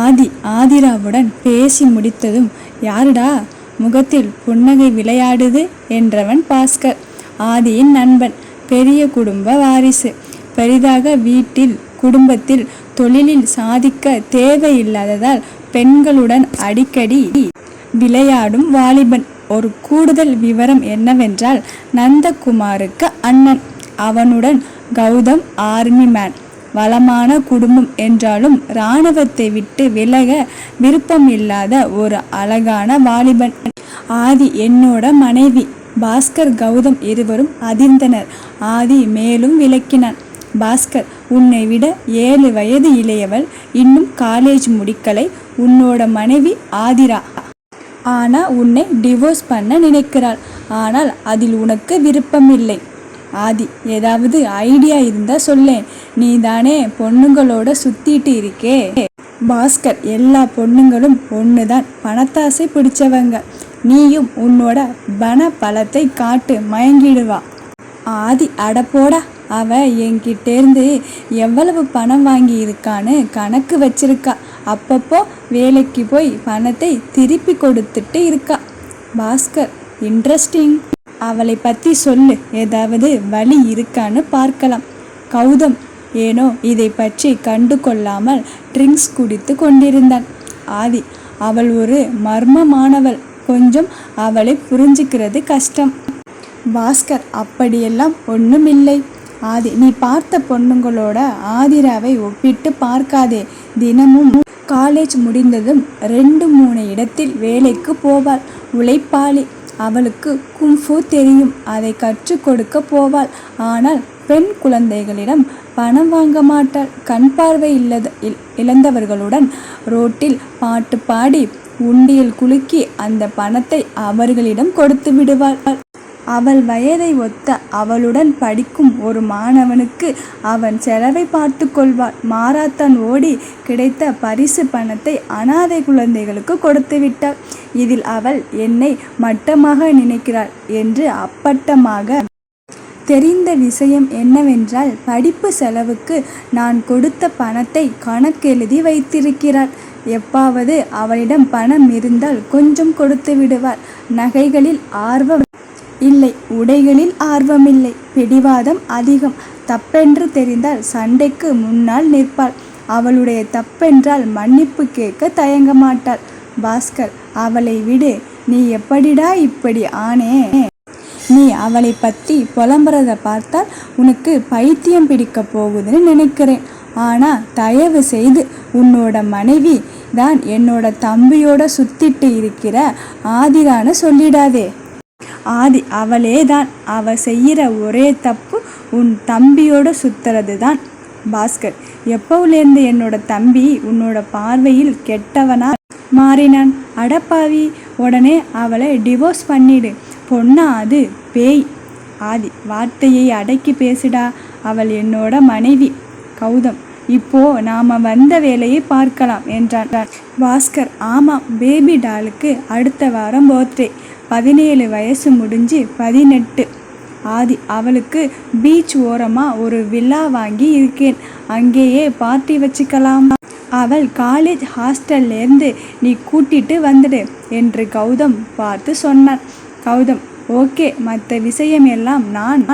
ஆதி ஆதிராவுடன் பேசி முடித்ததும் யாருடா முகத்தில் புன்னகை விளையாடுது? என்றவன் பாஸ்கர். ஆதியின் நண்பன் பெரிய குடும்ப வாரிசு. பெரிதாக வீட்டில் குடும்பத்தில் தொழிலில் சாதிக்க தேவையில்லாததால் பெண்களுடன் அடிக்கடி விளையாடும் வாலிபன். ஒரு கூடுதல் விவரம் என்னவென்றால் நந்தகுமாருக்கு அண்ணன். அவனுடன் கௌதம் ஆர்மி மேன் வளமான குடும்பம் என்றாலும் இராணுவத்தை விட்டு விலக விருப்பம் இல்லாத ஒரு அழகான வாலிபன். ஆதி என்னோட மனைவி. பாஸ்கர் கௌதம் இருவரும் அதிர்ந்தனர். ஆதி மேலும் விளக்கினான். பாஸ்கர் உன்னை விட ஏழு வயது இளையவள். இன்னும் காலேஜ் முடிக்கலை. உன்னோட மனைவி ஆதிரா. ஆனா உன்னை டிவோர்ஸ் பண்ண நினைக்கிறாள். ஆனால் அதில் உனக்கு விருப்பமில்லை. ஆதி ஏதாவது ஐடியா இருந்தா சொல்லேன் நீ தானே பொண்ணுங்களோட சுத்திட்டு இருக்கே. பாஸ்கர் எல்லா பொண்ணுங்களும் ஒண்ணுதான். பணத்தாசை பிடிச்சவங்க. நீயும் உன்னோட பண பலத்தை காட்டு மயங்கிடுவா. ஆதி அடப்போடா அவ என்கிட்டேருந்து எவ்வளவு பணம் வாங்கி இருக்கான்னு கணக்கு வச்சிருக்கா. அப்பப்போ வேலைக்கு போய் பணத்தை திருப்பி கொடுத்துட்டு இருக்கா. பாஸ்கர் இன்ட்ரெஸ்டிங் அவளை பற்றி சொல்லு. ஏதாவது வழி இருக்கான்னு பார்க்கலாம். கௌதம் ஏனோ இதை பற்றி கண்டு கொள்ளாமல் ட்ரிங்க்ஸ் குடித்து கொண்டிருந்தான். ஆதி அவள் ஒரு மர்மமானவள். கொஞ்சம் அவளை புரிஞ்சுக்கிறது கஷ்டம். பாஸ்கர் அப்படியெல்லாம் ஒன்றுமில்லை ஆதி நீ பார்த்த பொண்ணுங்களோட ஆதிராவை ஒப்பிட்டு பார்க்காதே. தினமும் காலேஜ் முடிந்ததும் ரெண்டு மூணு இடத்தில் வேலைக்கு போவாள். உழைப்பாளி. அவளுக்கு கும்ஃபு தெரியும். அதை கற்றுக் கொடுக்க போவாள். ஆனால் பெண் குழந்தைகளிடம் பணம் வாங்க மாட்டாள். கண் பார்வை இல்லத. இல்- இழந்தவர்களுடன் ரோட்டில் பாட்டு பாடி உண்டியல் குலுக்கி அந்த பணத்தை அவர்களிடம் கொடுத்து விடுவாள். அவள் வயதை ஒத்த அவளுடன் படிக்கும் ஒரு மாணவனுக்கு அவன் செலவை பார்த்து கொள்வாள். மாராத்தான் ஓடி கிடைத்த பரிசு பணத்தை அனாதை குழந்தைகளுக்கு கொடுத்து விட்டாள். இதில் அவள் என்னை மட்டமாக நினைக்கிறாள் என்று அப்பட்டமாக தெரிந்த விஷயம் என்னவென்றால் படிப்பு செலவுக்கு நான் கொடுத்த பணத்தை கணக்கெழுதி வைத்திருக்கிறாள். எப்பாவது அவளிடம் பணம் இருந்தால் கொஞ்சம் கொடுத்து விடுவார் நகைகளில் ஆர்வம் இல்லை உடைகளில் ஆர்வமில்லை. பிடிவாதம் அதிகம். தப்பென்று தெரிந்தால் சண்டைக்கு முன்னால் நிற்பாள். அவளுடைய தப்பென்றால் மன்னிப்பு கேட்க தயங்க மாட்டாள். பாஸ்கர் அவளை விடு. நீ எப்படிடா இப்படி ஆனே? நீ அவளை பற்றி புலம்புறத பார்த்தால் உனக்கு பைத்தியம் பிடிக்க போகுதுன்னு நினைக்கிறேன். ஆனால் தயவு செய்து உன்னோட மனைவி தான் என்னோட தம்பியோட சுத்திட்டு இருக்கிற ஆதிரான்னு சொல்லிடாதே. ஆதி அவளே தான் அவ செய்கிற ஒரே தப்பு உன் தம்பியோட சுத்துறது தான் பாஸ்கர் எப்பவுலேருந்து என்னோட தம்பி உன்னோட பார்வையில் கெட்டவனா மாறினான்? அடப்பாவி உடனே அவளை டிவோர்ஸ் பண்ணிடு. பொண்ணா அது? பேய். ஆதி வார்த்தையை அடக்கி பேசுடா. அவள் என்னோட மனைவி. கௌதம் இப்போ நாம வந்த வேலையை பார்க்கலாம் என்றான். பாஸ்கர் ஆமாம் பேபி டாலுக்கு அடுத்த வாரம் பர்த்டே பதினேழு வயசு முடிஞ்சு பதினெட்டு. ஆதி அவளுக்கு பீச் ஓரமாக ஒரு வில்லா வாங்கி இருக்கேன். அங்கேயே பார்ட்டி வச்சுக்கலாம். அவள் காலேஜ் ஹாஸ்டல்லேருந்து நீ கூட்டிட்டு வந்துடு என்று கௌதம் பார்த்து சொன்னான். கௌதம் ஓகே மற்ற விஷயம் எல்லாம் நான்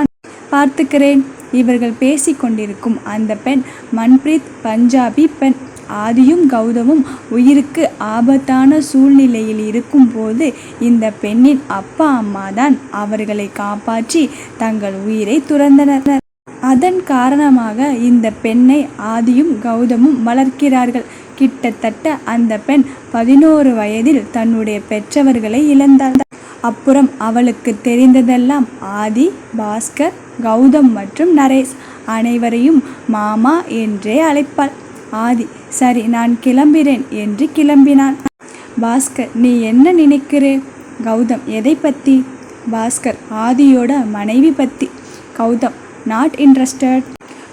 பார்த்துக்கிறேன். இவர்கள் பேசிக்கொண்டிருக்கும் அந்த பெண் மன்பிரீத் பஞ்சாபி பெண். ஆதியும் கௌதமும் உயிருக்கு ஆபத்தான சூழ்நிலையில் இருக்கும்போது இந்த பெண்ணின் அப்பா அம்மா தான் அவர்களை காப்பாற்றி தங்கள் உயிரை துறந்தனர். அதன் காரணமாக இந்த பெண்ணை ஆதியும் கௌதமும் வளர்க்கிறார்கள். கிட்டத்தட்ட அந்த பெண் பதினோரு வயதில் தன்னுடைய பெற்றவர்களை இழந்தார் அப்புறம் அவளுக்கு தெரிந்ததெல்லாம் ஆதி பாஸ்கர் கௌதம் மற்றும் நரேஷ் அனைவரையும் மாமா என்றே அழைப்பாள். ஆதி சரி நான் கிளம்புகிறேன் என்று கிளம்பினான். பாஸ்கர் நீ என்ன நினைக்கிறே? கௌதம் எதை பற்றி பாஸ்கர் ஆதியோட மனைவி பற்றி கௌதம் நாட் இன்ட்ரெஸ்டட்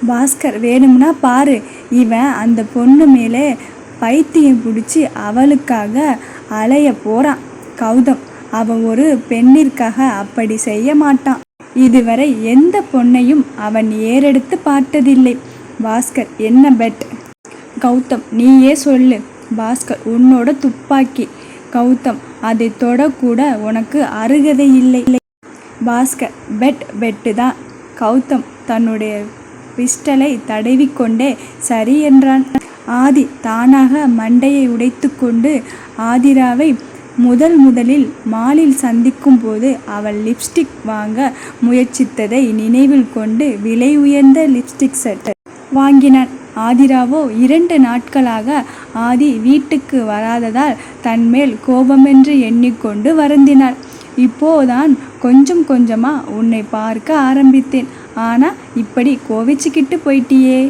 பாஸ்கர் வேணும்னா பாரு. இவன் அந்த பொண்ணு மேலே பைத்தியம் பிடிச்சி அவளுக்காக அலைய போகிறான் கௌதம் அவன் ஒரு பெண்ணிற்காக அப்படி செய்ய மாட்டான். இதுவரை எந்த பொண்ணையும் அவன் ஏறெடுத்து பார்த்ததில்லை. பாஸ்கர் என்ன பெட் கௌதம் நீயே சொல்லு. பாஸ்கர் உன்னோட துப்பாக்கி. கௌதம் அதை தொடக்கூட உனக்கு அருகதை இல்லை. பாஸ்கர் பெட் பெட்டு தான். கௌதம் தன்னுடைய பிஸ்டலை தடவிக்கொண்டே சரி என்றான். ஆதி தானாக மண்டையை உடைத்துக்கொண்டு ஆதிராவை முதல் முதலில் மாலில் சந்திக்கும் போது அவள் லிப்ஸ்டிக் வாங்க முயற்சித்ததை நினைவில் கொண்டு விலை உயர்ந்த லிப்ஸ்டிக் செட் வாங்கினான். ஆதிராவோ இரண்டு நாட்களாக ஆதி வீட்டுக்கு வராததால் தன்மேல் கோபமென்று எண்ணிக்கொண்டு வருந்தினாள். இப்போதான் கொஞ்சம் கொஞ்சமாக உன்னை பார்க்க ஆரம்பித்தேன். ஆனால் இப்படி கோவிச்சுக்கிட்டு போயிட்டியே.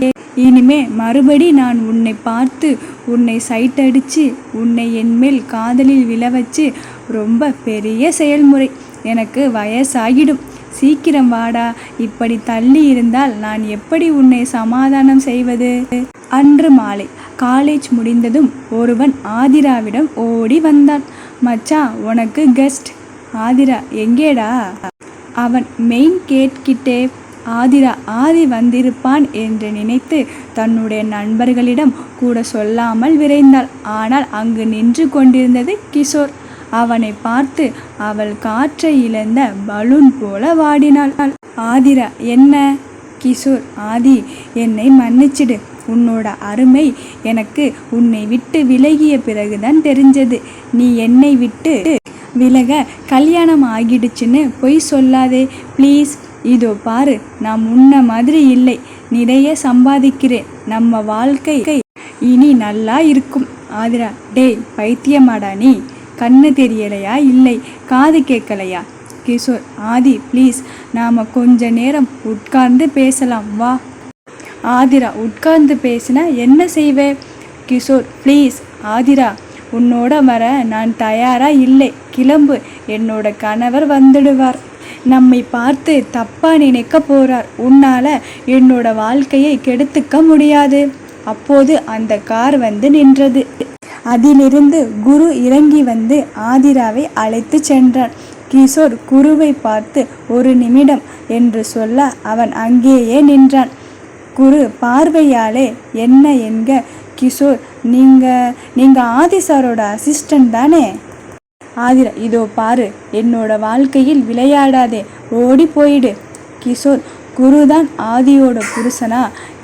இனிமே மறுபடி நான் உன்னை பார்த்து உன்னை சைட்டடிச்சு உன்னை என்மேல் காதலில் விழ வச்சு ரொம்ப பெரிய செயல்முறை. எனக்கு வயசாகிடும். சீக்கிரம் வாடா. இப்படி தள்ளி இருந்தால் நான் எப்படி உன்னை சமாதானம் செய்வது? அன்று மாலை காலேஜ் முடிந்ததும் ஒருவன் ஆதிராவிடம் ஓடி வந்தான். மச்சா உனக்கு கெஸ்ட் ஆதிரா எங்கேடா? அவன் மெயின் கேட் கிட்டே. ஆதிரா ஆதி வந்திருப்பான் என்று நினைத்து தன்னுடைய நண்பர்களிடம் கூட சொல்லாமல் விரைந்தாள். ஆனால் அங்கு நின்று கொண்டிருந்தது கிஷோர். அவனை பார்த்து அவள் காற்றை இழந்த பலூன் போல வாடினாள். ஆதிரா என்ன? கிஷோர் ஆதி என்னை மன்னிச்சிடு. உன்னோட அருமை எனக்கு உன்னை விட்டு விலகிய பிறகுதான் தெரிஞ்சது. நீ என்னை விட்டு விலக கல்யாணம் ஆகிடுச்சுன்னு பொய் சொல்லாதே. ப்ளீஸ் இதோ பாரு. நான் முன்ன மாதிரி இல்லை. நிறைய சம்பாதிக்கிறேன். நம்ம வாழ்க்கை இனி நல்லா இருக்கும். ஆதிரா டேய் பைத்தியமாடா நீ. கண்ணு தெரியலையா? இல்லை. காது கேட்கலையா? கிஷோர் ஆதி ப்ளீஸ் நாம் கொஞ்ச நேரம் உட்கார்ந்து பேசலாம். வா. ஆதிரா உட்கார்ந்து பேசினா என்ன செய்வே? கிஷோர் ப்ளீஸ் ஆதிரா உன்னோட வர நான் தயாராக இல்லை. கிளம்பு. என்னோட கணவர் வந்துடுவார். நம்மை பார்த்து தப்பா நினைக்க போறார். உன்னால என்னோட வாழ்க்கையை கெடுத்துக்க முடியாது. அப்போது அந்த கார் வந்து நின்றது. அதிலிருந்து குரு இறங்கி வந்து ஆதிராவை அழைத்து சென்றான். கிஷோர் குருவை பார்த்து ஒரு நிமிடம் என்று சொல்ல அவன் அங்கேயே நின்றான். குரு பார்வையாலே என்ன என்க கிஷோர் நீங்கள் நீங்கள் ஆதி சாரோட அசிஸ்டன்ட் தானே? ஆதிரா இதோ பாரு என்னோட வாழ்க்கையில் விளையாடாதே ஓடி போயிடு. கிஷோர் குருதான் ஆதியோட புருஷனா?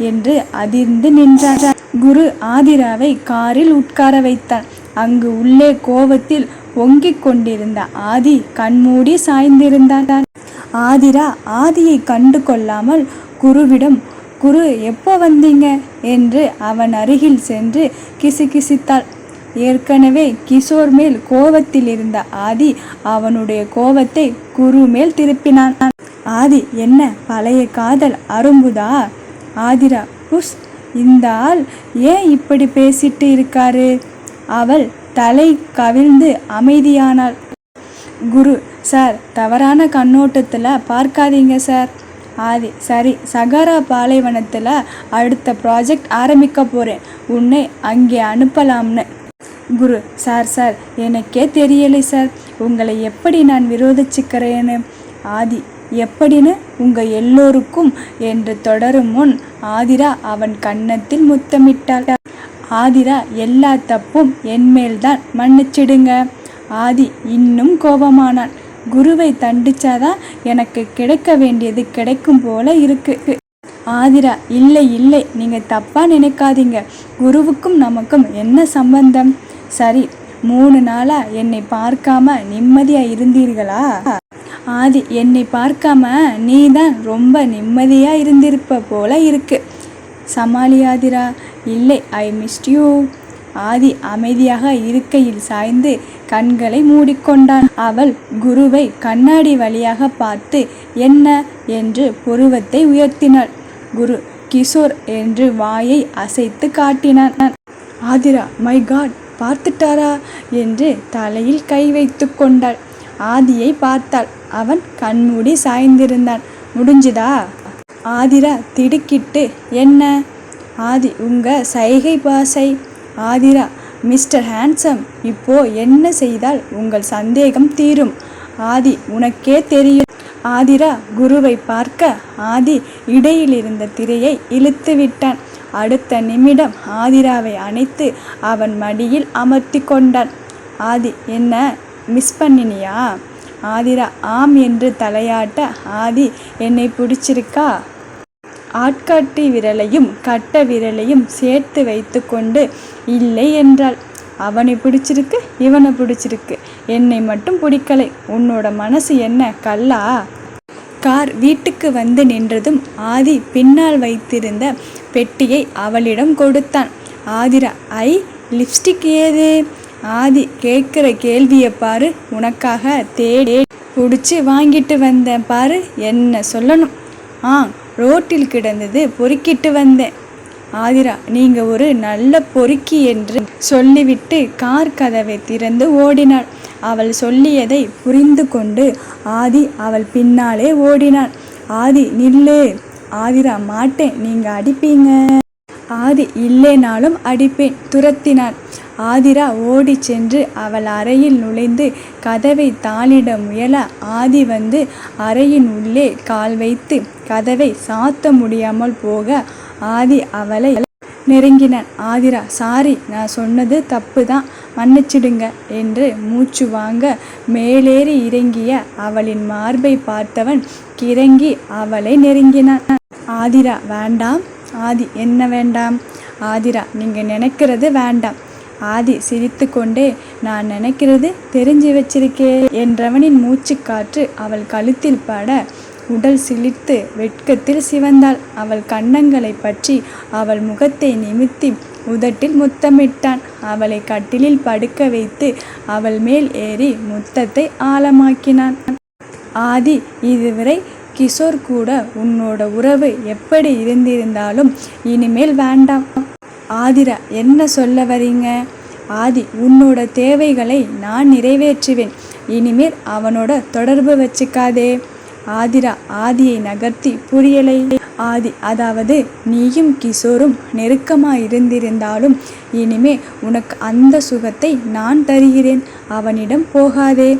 என்று அதிர்ந்து நின்றான். குரு ஆதிராவை காரில் உட்கார வைத்தார் அங்கு உள்ளே கோபத்தில் ஒங்கிக் கொண்டிருந்த ஆதி கண்மூடி சாய்ந்திருந்தார் ஆதிரா ஆதியை கண்டு கொள்ளாமல் குருவிடம் குரு எப்போ வந்தீங்க? என்று அவன் அருகில் சென்று கிசுகிசித்தாள். ஏற்கனவே கிஷோர் மேல் கோபத்தில் இருந்த ஆதி அவனுடைய கோபத்தை குரு மேல் திருப்பினான். ஆதி என்ன பழைய காதல் அரும்புதா? ஆதிரா புஷ் இந்த ஆள் ஏன் இப்படி பேசிட்டு இருக்காரு? அவள் தலை கவிழ்ந்து அமைதியானாள். குரு சார் தவறான கண்ணோட்டத்தில் பார்க்காதீங்க சார். ஆதி சரி சகாரா பாலைவனத்தில் அடுத்த ப்ராஜெக்ட் ஆரம்பிக்க போகிறேன் உன்னை அங்கே அனுப்பலாம்னு. குரு சார் சார் எனக்கே தெரியலை சார். உங்களை எப்படி நான் விரோதிச்சுக்கிறேன்னு? ஆதி எப்படின்னு? உங்கள் எல்லோருக்கும் என்று தொடரும் முன் ஆதிரா அவன் கன்னத்தில் முத்தமிட்டாள். ஆதிரா எல்லா தப்பும் என்மேல்தான் மன்னிச்சிடுங்க. ஆதி இன்னும் கோபமானான். குருவை தண்டிச்சாதான் எனக்கு கிடைக்க வேண்டியது கிடைக்கும் போல இருக்கு. ஆதிரா இல்லை இல்லை நீங்கள் தப்பாக நினைக்காதீங்க. குருவுக்கும் நமக்கும் என்ன சம்பந்தம்? சரி மூணு நாளாக என்னை பார்க்காம நிம்மதியாக இருந்தீர்களா? ஆதி என்னை பார்க்காம நீ தான் ரொம்ப நிம்மதியாக இருந்திருப்ப போல இருக்கு. சமாளி ஆதிரா இல்லை ஐ மிஸ்ட் யூ ஆதி அமைதியாக இருக்கையில் சாய்ந்து கண்களை மூடிக்கொண்டான். அவள் குருவை கண்ணாடி வழியாக பார்த்து என்ன? என்று புருவத்தை உயர்த்தினாள். குரு கிஷோர் என்று வாயை அசைத்து காட்டினான். ஆதிரா மை காட் பார்த்துட்டாரா? என்று தலையில் கை வைத்து கொண்டாள். ஆதியை பார்த்தாள். அவன் கண்மூடி சாய்ந்திருந்தான். முடிஞ்சுதா? ஆதிரா திடுக்கிட்டு என்ன? ஆதி உங்க சைகை பாசை. ஆதிரா மிஸ்டர் ஹேண்ட்ஸம் இப்போ என்ன செய்தால் உங்கள் சந்தேகம் தீரும். ஆதி உனக்கே தெரியும். ஆதிரா குருவை பார்க்க ஆதி இடையில் இருந்த திரையை இழுத்து விட்டான். அடுத்த நிமிடம் ஆதிராவை அணைத்து அவன் மடியில் அமர்த்தி கொண்டான். ஆதி என்ன? மிஸ் பண்ணினியா? ஆதிரா ஆம் என்று தலையாட்ட ஆதி என்னை பிடிச்சிருக்கா? ஆட்காட்டி விரலையும் கட்ட விரலையும் சேர்த்து வைத்துக்கொண்டு இல்லை என்றாள். அவனை பிடிச்சிருக்கு இவனை பிடிச்சிருக்கு. என்னை மட்டும் பிடிக்கலை. உன்னோட மனசு என்ன கல்லா? கார் வீட்டுக்கு வந்து நின்றதும் ஆதி பின்னால் வைத்திருந்த பெட்டியை அவளிடம் கொடுத்தான். ஆதிரா ஐ லிப்ஸ்டிக் ஏது? ஆதி கேட்குற கேள்வியை பாரு உனக்காக தேடி பிடிச்சி வாங்கிட்டு வந்தேன் பாரு என்ன சொல்லணும்? ஆ ரோட்டில் கிடந்தது பொறுக்கிட்டு வந்தேன். ஆதிரா நீங்கள் ஒரு நல்ல பொறுக்கி என்று சொல்லிவிட்டு கார் கதவை திறந்து ஓடினாள். அவள் சொல்லியதை புரிந்து கொண்டு ஆதி அவள் பின்னாலே ஓடினாள். ஆதி நில்லு. ஆதிரா மாட்டேன் நீங்கள் அடிப்பீங்க. ஆதி இல்லைனாலும் அடிப்பேன் துரத்தினான் ஆதிரா ஓடிச் சென்று அவள் அறையில் நுழைந்து கதவை தாளிட முயல ஆதி வந்து அறையின் உள்ளே கால் வைத்து கதவை சாத்த முடியாமல் போக ஆதி அவளை நெருங்கினான் ஆதிரா சாரி நான் சொன்னது தப்பு தான் மன்னிச்சிடுங்க என்று மூச்சு வாங்க மேலேறி இறங்கிய அவளின் மார்பை பார்த்தவன் கிறங்கி அவளை நெருங்கினான். ஆதிரா வேண்டாம் ஆதி என்ன வேண்டாம்? ஆதிரா நீங்கள் நினைக்கிறது வேண்டாம். ஆதி சிரித்து கொண்டே நான் நினைக்கிறது தெரிஞ்சு வச்சிருக்கே என்றவனின் மூச்சுக்காற்று அவள் கழுத்தில் பட உடல் சிலிர்த்து வெட்கத்தில் சிவந்தாள். அவள் கன்னங்களை பற்றி அவள் முகத்தை நிமித்தி உதட்டில் முத்தமிட்டான். அவளை கட்டிலில் படுக்க வைத்து அவள் மேல் ஏறி முத்தத்தை ஆழமாக்கினான். ஆதி இதுவரை கிஷோர் கூட உன்னோட உறவு எப்படி இருந்திருந்தாலும் இனிமேல் வேண்டாம். ஆதிரா என்ன சொல்ல வரீங்க? ஆதி உன்னோட தேவைகளை நான் நிறைவேற்றுவேன். இனிமேல் அவனோட தொடர்பு வச்சுக்காதே. ஆதிரா ஆதியை நகர்த்தி புரியலை. ஆதி அதாவது நீயும் கிஷோரும் நெருக்கமாக இருந்திருந்தாலும் இனிமே உனக்கு அந்த சுகத்தை நான் தருகிறேன். அவனிடம் போகாதே.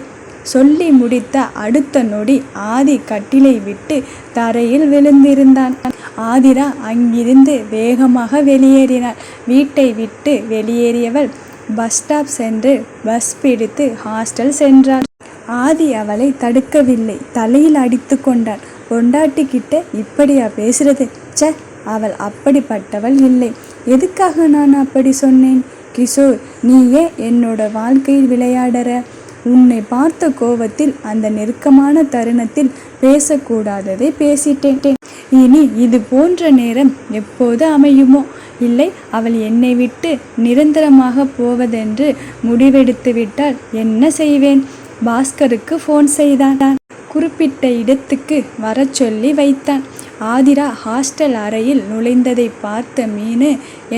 சொல்லி முடித்த அடுத்த நொடி ஆதி கட்டிலை விட்டு தரையில் விழுந்திருந்தான். ஆதிரா அங்கிருந்து வேகமாக வெளியேறினாள். வீட்டை விட்டு வெளியேறியவள் பஸ் ஸ்டாப் சென்று பஸ் பிடித்து ஹாஸ்டல் சென்றாள். ஆதி அவளை தடுக்கவில்லை. தலையில் அடித்து கொண்டாள். பொண்டாட்டிக்கிட்ட இப்படியா பேசுறது? ச அவள் அப்படிப்பட்டவள் இல்லை. எதுக்காக நான் அப்படி சொன்னேன்? கிஷோர் நீ ஏன் என்னோட வாழ்க்கையில் விளையாடுற? உன்னை பார்த்த கோவத்தில் அந்த நெருக்கமான தருணத்தில் பேசக்கூடாததை பேசிட்டேன். இனி இது போன்ற நேரம் எப்போது அமையுமோ? இல்லை அவள் என்னை விட்டு நிரந்தரமாக போவதென்று முடிவெடுத்து விட்டால் என்ன செய்வேன்? பாஸ்கருக்கு ஃபோன் செய்தான். குறிப்பிட்ட இடத்துக்கு வர சொல்லி வைத்தான். ஆதிரா ஹாஸ்டல் அறையில் நுழைந்ததை பார்த்த மீன்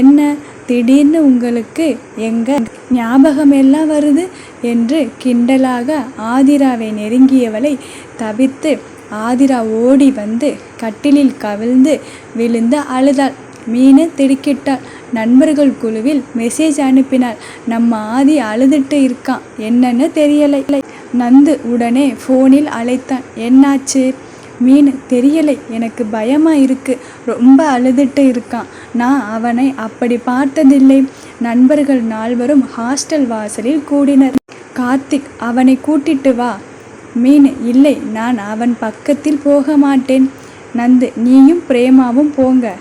என்ன? திடீர்னு உங்களுக்கு எங்க ஞாபகம் எல்லாம் வருது? என்று கிண்டலாக ஆதிராவை நெருங்கியவளை தவிர்த்து ஆதிரா ஓடி வந்து கட்டிலில் கவிழ்ந்து விழுந்து அழுதாள். மீனு திடுக்கிட்டாள். நண்பர்கள் குழுவில் மெசேஜ் அனுப்பினாள். நம்ம ஆதி அழுதுட்டு இருக்கான். என்னன்னு தெரியலை. நந்து உடனே ஃபோனில் அழைத்தான். என்னாச்சு? மீன் தெரியலை. எனக்கு பயமாக இருக்குது ரொம்ப அழுதுட்டு இருக்கான். நான் அவனை அப்படி பார்த்ததில்லை. நண்பர்கள் நால்வரும் ஹாஸ்டல் வாசலில் கூடினர். கார்த்திக் அவனை கூட்டிட்டு வா. மீன் இல்லை நான் அவன் பக்கத்தில் போக மாட்டேன் நந்து நீயும் பிரேமாவும் போங்க.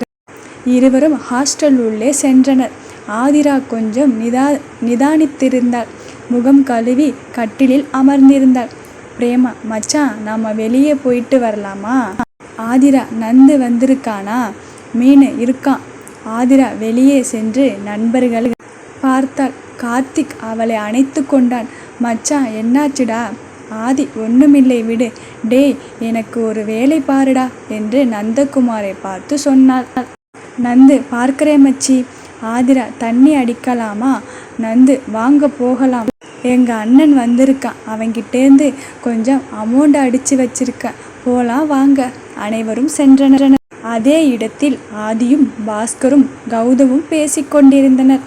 இருவரும் ஹாஸ்டல் உள்ளே சென்றனர். ஆதிரா கொஞ்சம் நிதா நிதானித்திருந்தாள். முகம் கழுவி கட்டிலில் அமர்ந்திருந்தாள். பிரேமா மச்சான் நாம் வெளியே போயிட்டு வரலாமா? ஆதிரா நந்து வந்திருக்கானா? மீன் இருக்கான் ஆதிரா வெளியே சென்று நண்பர்கள் பார்த்தாள். கார்த்திக் அவளை அணைத்து கொண்டான். மச்சான் என்னாச்சுடா? ஆதி ஒன்றுமில்லை விடு. டேய் எனக்கு ஒரு வேலை பாருடா என்று நந்தகுமாரை பார்த்து சொன்னாள். நந்து பார்க்கிறேன் மச்சி. ஆதிரா தண்ணி அடிக்கலாமா? நந்து வாங்க போகலாம். எங்கள் அண்ணன் வந்திருக்கான் அவங்கிட்டேருந்து கொஞ்சம் அமௌண்ட் அடித்து வச்சிருக்கேன் போலாம் வாங்க. அனைவரும் சென்றனர். அதே இடத்தில் ஆதியும் பாஸ்கரும் கௌதமும் பேசிக்கொண்டிருந்தனர்.